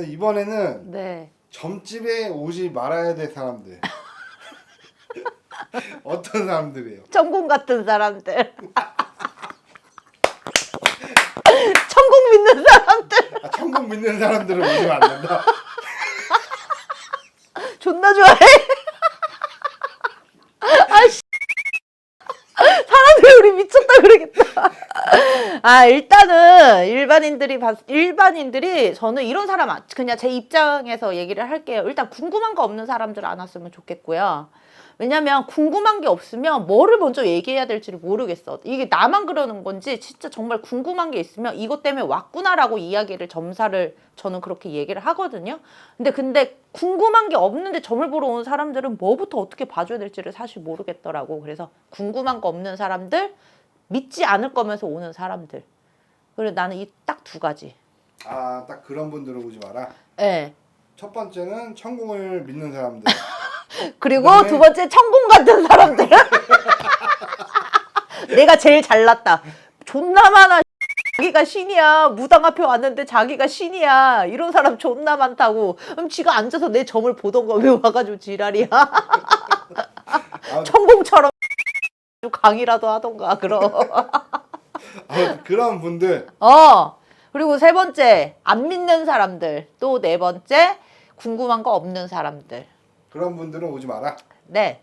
그래서 이번에는 네. 점집에 오지 말아야 될 사람들. 어떤 사람들이에요? 천국 같은 사람들. 천국 믿는 사람들. 아, 천국 믿는 사람들은 오시면 안 된다. 존나 좋아해. 아씨. 사람들이 우리 미쳤다 그러겠다. 아 일단은 일반인들이 봤 일반인들이 저는 이런 사람 안- 그냥 제 입장에서 얘기를 할게요. 일단 궁금한 거 없는 사람들 안 왔으면 좋겠고요. 왜냐면 궁금한 게 없으면 뭐를 먼저 얘기해야 될지를 모르겠어. 이게 나만 그러는 건지 진짜 정말 궁금한 게 있으면 이것 때문에 왔구나라고 이야기를 점사를 저는 그렇게 얘기를 하거든요. 근데 근데 궁금한 게 없는데 점을 보러 온 사람들은 뭐부터 어떻게 봐줘야 될지를 사실 모르겠더라고. 그래서 궁금한 거 없는 사람들, 믿지 않을 거면서 오는 사람들. 그래 나는 이 딱 두 가지. 아, 딱 그런 분들은 오지 마라. 예. 첫 번째는 천국을 믿는 사람들. 그리고 그다음에- 두 번째 천공 같은 사람들. 내가 제일 잘났다. 존나 많아. 자기가 신이야. 무당 앞에 왔는데 자기가 신이야. 이런 사람 존나 많다고. 그럼 지가 앉아서 내 점을 보던가 왜 와가지고 지랄이야. 아, 천공처럼 강의라도 하던가 그럼. 아, 그런 분들 어. 그리고 세 번째 안 믿는 사람들. 또 네 번째 궁금한 거 없는 사람들. 그런 분들은 오지 마라. 네.